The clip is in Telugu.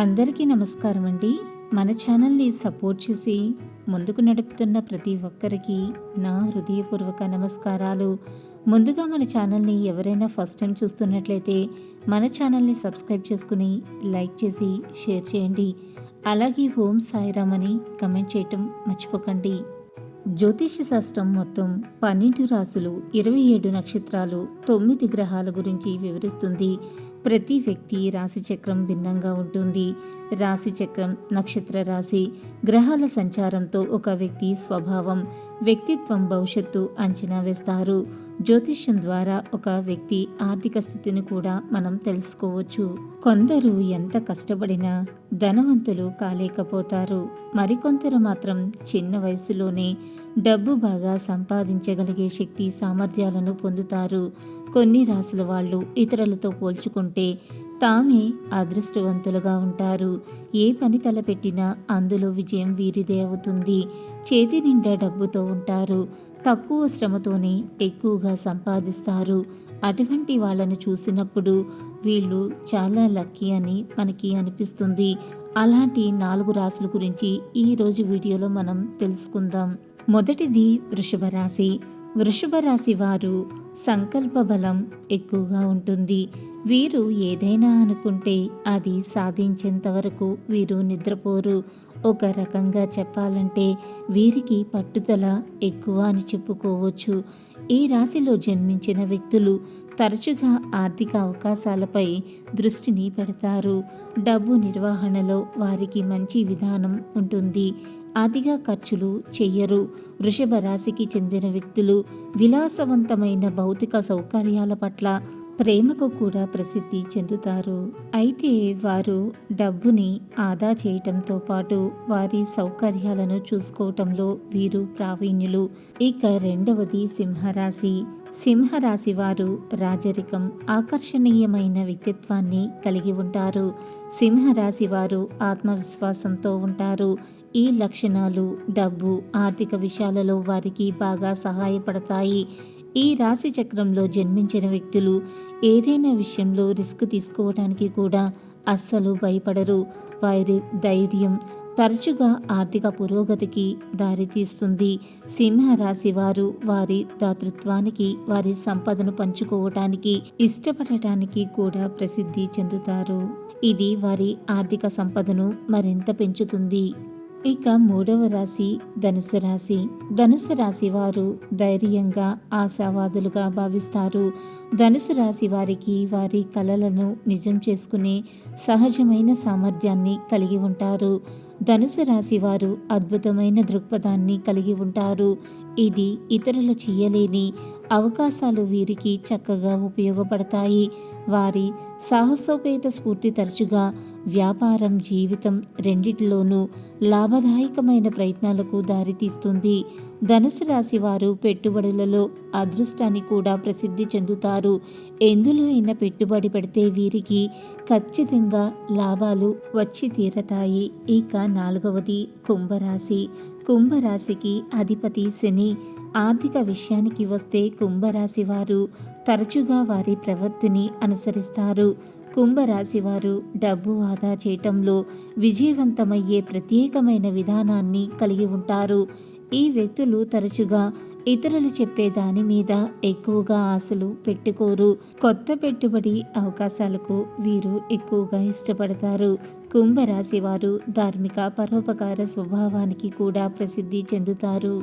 అందరికీ నమస్కారం అండి. మన ఛానల్ని సపోర్ట్ చేసి ముందుకు నడుపుతున్న ప్రతి ఒక్కరికి నా హృదయపూర్వక నమస్కారాలు. ముందుగా మన ఛానల్ని ఎవరైనా ఫస్ట్ టైం చూస్తున్నట్లయితే మన ఛానల్ని సబ్స్క్రైబ్ చేసుకుని లైక్ చేసి షేర్ చేయండి. అలాగే ఓం సాయిరామ్ అని కమెంట్ చేయటం మర్చిపోకండి. జ్యోతిష శాస్త్రం మొత్తం పన్నెండు రాసులు ఇరవై ఏడు నక్షత్రాలు తొమ్మిది గ్రహాల గురించి వివరిస్తుంది. ప్రతి వ్యక్తి రాశి చక్రం భిన్నంగా ఉంటుంది. రాశి చక్రం నక్షత్ర రాశి గ్రహాల సంచారంతో ఒక వ్యక్తి స్వభావం వ్యక్తిత్వం భవిష్యత్తు అంచనా వేస్తారు. జ్యోతిష్యం ద్వారా ఒక వ్యక్తి ఆర్థిక స్థితిని కూడా మనం తెలుసుకోవచ్చు. కొందరు ఎంత కష్టపడినా ధనవంతులు కాలేకపోతారు. మరికొందరు మాత్రం చిన్న వయసులోనే డబ్బు బాగా సంపాదించగలిగే శక్తి సామర్థ్యాలను పొందుతారు. కొన్ని రాసుల వాళ్ళు ఇతరులతో పోల్చుకుంటే తామే అదృష్టవంతులుగా ఉంటారు. ఏ పని తలపెట్టినా అందులో విజయం వీరిదే అవుతుంది. చేతి నిండా డబ్బుతో ఉంటారు. తక్కువ శ్రమతోనే ఎక్కువగా సంపాదిస్తారు. అటువంటి వాళ్ళను చూసినప్పుడు వీళ్ళు చాలా లక్కీ అని మనకి అనిపిస్తుంది. అలాంటి నాలుగు రాసుల గురించి ఈరోజు వీడియోలో మనం తెలుసుకుందాం. మొదటిది వృషభ రాశి వృషభ రాశి వారు సంకల్ప బలం ఎక్కువగా ఉంటుంది. వీరు ఏదైనా అనుకుంటే అది సాధించేంత వరకు వీరు నిద్రపోరు. ఒక రకంగా చెప్పాలంటే వీరికి పట్టుదల ఎక్కువ అని చెప్పుకోవచ్చు. ఈ రాశిలో జన్మించిన వ్యక్తులు తరచుగా ఆర్థిక అవకాశాలపై దృష్టిని పెడతారు. డబ్బు నిర్వహణలో వారికి మంచి విధానం ఉంటుంది. అతిగా ఖర్చులు చెయ్యరు. వృషభ రాశికి చెందిన వ్యక్తులు విలాసవంతమైన భౌతిక సౌకర్యాల పట్ల ప్రేమకు కూడా ప్రసిద్ధి చెందుతారు. అయితే వారు డబ్బుని ఆదా చేయటంతో పాటు వారి సౌకర్యాలను చూసుకోవటంలో వీరు ప్రావీణ్యులు. ఇక రెండవది సింహరాశి. సింహరాశి వారు రాజరికం ఆకర్షణీయమైన వ్యక్తిత్వాన్ని కలిగి ఉంటారు. సింహరాశి వారు ఆత్మవిశ్వాసంతో ఉంటారు. ఈ లక్షణాలు డబ్బు ఆర్థిక విషయాలలో వారికి బాగా సహాయపడతాయి. ఈ రాశి చక్రంలో జన్మించిన వ్యక్తులు ఏదైనా విషయంలో రిస్క్ తీసుకోవడానికి కూడా అస్సలు భయపడరు. వారి ధైర్యం తరచుగా ఆర్థిక పురోగతికి దారితీస్తుంది. సింహరాశి వారు వారి దాతృత్వానికి వారి సంపదను పంచుకోవటానికి ఇష్టపడటానికి కూడా ప్రసిద్ధి చెందుతారు. ఇది వారి ఆర్థిక సంపదను మరింత పెంచుతుంది. ఇక మూడవ రాశి ధనుసు రాశి. ధనుసు రాశి వారు ధైర్యంగా ఆశావాదులుగా భావిస్తారు. ధనుసు రాశి వారికి వారి కలలను నిజం చేసుకునే సహజమైన సామర్థ్యాన్ని కలిగి ఉంటారు. ధనుసు రాశి వారు అద్భుతమైన దృక్పథాన్ని కలిగి ఉంటారు. ఇది ఇతరులు చేయలేని అవకాశాలు వీరికి చక్కగా ఉపయోగపడతాయి. వారి సాహసోపేత స్ఫూర్తి తరచుగా వ్యాపారం జీవితం రెండిటిలోనూ లాభదాయకమైన ప్రయత్నాలకు దారితీస్తుంది. ధనుసు రాశి వారు పెట్టుబడులలో అదృష్టాన్ని కూడా ప్రసిద్ధి చెందుతారు. ఎందులో అయినా పెట్టుబడి పెడితే వీరికి ఖచ్చితంగా లాభాలు వచ్చి తీరతాయి. ఇక నాలుగవది కుంభరాశి. కుంభరాశికి అధిపతి శని. ఆర్థిక విషయానికి వస్తే కుంభరాశి వారు తరచుగా వారి ప్రవృత్తిని అనుసరిస్తారు. కుంభరాశి వారు డబ్బు ఆదా చేయటంలో విజయవంతమయ్యే ప్రత్యేకమైన విధానాన్ని కలిగి ఉంటారు. ఈ వ్యక్తులు తరచుగా ఇతరులు చెప్పే దాని మీద ఎక్కువగా ఆశలు పెట్టుకోరు. కొత్త పెట్టుబడి అవకాశాలకు వీరు ఎక్కువగా ఇష్టపడతారు. కుంభరాశి వారు ధార్మిక పరోపకార స్వభావానికి కూడా ప్రసిద్ధి చెందుతారు.